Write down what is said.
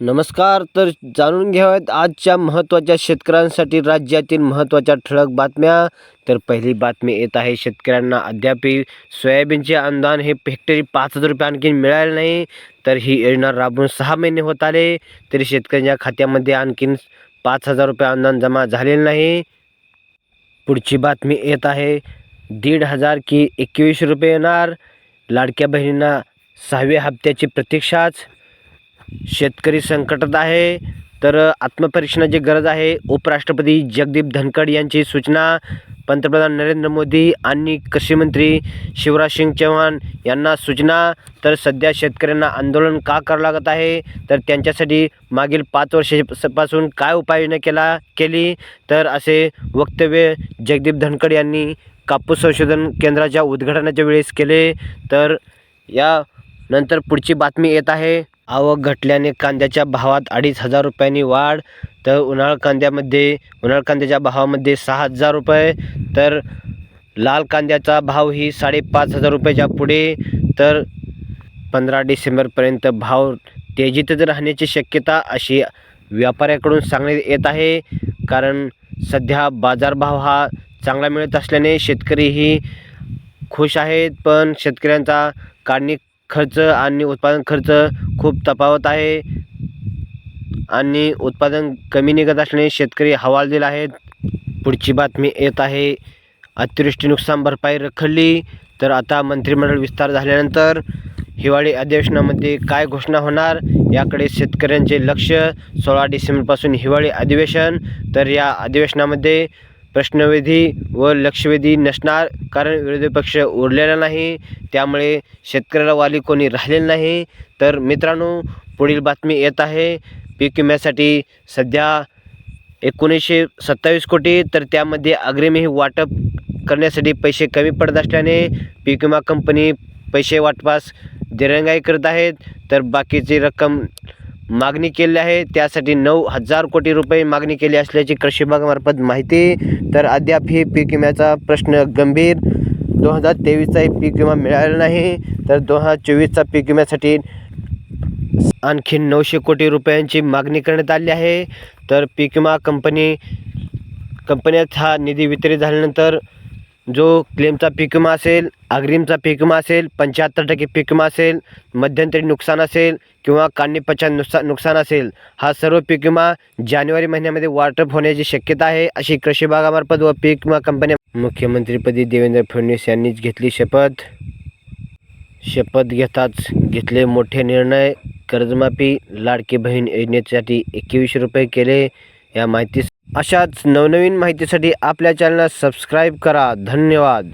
नमस्कार तर जाणून घ्याव्यात आजच्या महत्त्वाच्या शेतकऱ्यांसाठी राज्यातील महत्त्वाच्या ठळक बातम्या. तर पहिली बातमी येत आहे शेतकऱ्यांना अद्यापही सोयाबीनचे अनुदान हे हेक्टरी पाच हजार रुपये आणखी मिळाले नाही तर ही योजना राबवून सहा महिने होत आले तरी शेतकऱ्यांच्या खात्यामध्ये आणखीन पाच हजार रुपये अनुदान जमा झालेलं नाही. पुढची बातमी येत आहे दीड हजार की एकवीसशे रुपये येणार. लाडक्या बहिणींना सहाव्या हप्त्याची प्रतीक्षाच. शेतकरी संकटात आहे. तर आत्मपरीक्षणाची गरज आहे उपराष्ट्रपती जगदीप धनखड यांची सूचना पंतप्रधान नरेंद्र मोदी आणि कृषी मंत्री शिवराज सिंग चौहान यांना सूचना. तर सध्या शेतकऱ्यांना आंदोलन का करावं लागत आहे? तर त्यांच्यासाठी मागील पाच वर्षापासून काय उपाययोजना केला केली? तर असे वक्तव्य जगदीप धनखड यांनी कापूस संशोधन केंद्राच्या उद्घाटनाच्या वेळेस केले. तर या नंतर पुढची बातमी येत आहे. आवक घटल्याने कांद्याच्या भावात अडीच हजार रुपयांनी वाढ. तर उन्हाळ कांद्यामध्ये उन्हाळ कांद्याच्या भावामध्ये सहा हजार रुपये. तर लाल कांद्याचा भाव ही साडेपाच हजार रुपयाच्या पुढे. तर पंधरा डिसेंबरपर्यंत भाव तेजीतच राहण्याची शक्यता अशी व्यापाऱ्याकडून सांगण्यात येत आहे. कारण सध्या बाजारभाव हा चांगला मिळत असल्याने शेतकरीही खुश आहेत. पण शेतकऱ्यांचा काढणी खर्च आणि उत्पादन खर्च खूप तफावत आहे. आणि उत्पादन कमी निघत असल्याने शेतकरी हवालदिल आहेत. पुढची बातमी येत आहे. अतिवृष्टी नुकसान भरपाई रखडली तर आता मंत्रिमंडळ विस्तार झाल्यानंतर हिवाळी अधिवेशनामध्ये काय घोषणा होणार याकडे शेतकऱ्यांचे लक्ष. सोळा डिसेंबरपासून हिवाळी अधिवेशन तर या अधिवेशनामध्ये प्रश्नवेधी व लक्षवेधी नसणार कारण विरोधी पक्ष उरलेला नाही त्यामुळे शेतकऱ्याला वाली कोणी राहिलेलं नाही. तर मित्रांनो पुढील बातमी येत आहे. पीक विम्यासाठी सध्या एकोणीसशे सत्तावीस कोटी तर त्यामध्ये अग्रिमही वाटप करण्यासाठी पैसे कमी पडत असल्याने पीक विमा कंपनी पैसे वाटपास दिरंगाई करत आहेत. तर बाकीची रक्कम मागणी केली आहे. त्यासाठी नऊ हजार कोटी रुपये मागणी केली असल्याची कृषी विभागामार्फत माहिती. तर अद्याप ही पीक विम्याचा प्रश्न गंभीर. दोन हजार तेवीसचाही पीक विमा मिळाला नाही. तर दोन हजार चोवीसचा पीक विम्यासाठी आणखी नऊशे कोटी रुपयांची मागणी करण्यात आली आहे. तर पीक विमा कंपनी कंपन्यात हा निधी वितरित झाल्यानंतर जो क्लेमचा पीक विमा असेल अग्रिमचा पीक विमा असेल पंच्याहत्तर टक्के पीक विमा असेल मध्यंतरी नुकसान असेल किंवा काढणीपश्चात नुकसान नुकसान असेल हा सर्व पीक विमा जानेवारी महिन्यामध्ये वाटप होण्याची शक्यता आहे अशी कृषी विभागामार्फत व पीक विमा कंपन्या मुख्यमंत्रीपदी देवेंद्र फडणवीस यांनीच घेतली शपथ. शपथ घेताच घेतले मोठे निर्णय. कर्जमाफी लाडकी बहीण योजनेसाठी एकवीसशे रुपये केले. या माहिती अशाच नवनवीन माहितीसाठी आपल्या चॅनलला सबस्क्राईब करा. धन्यवाद.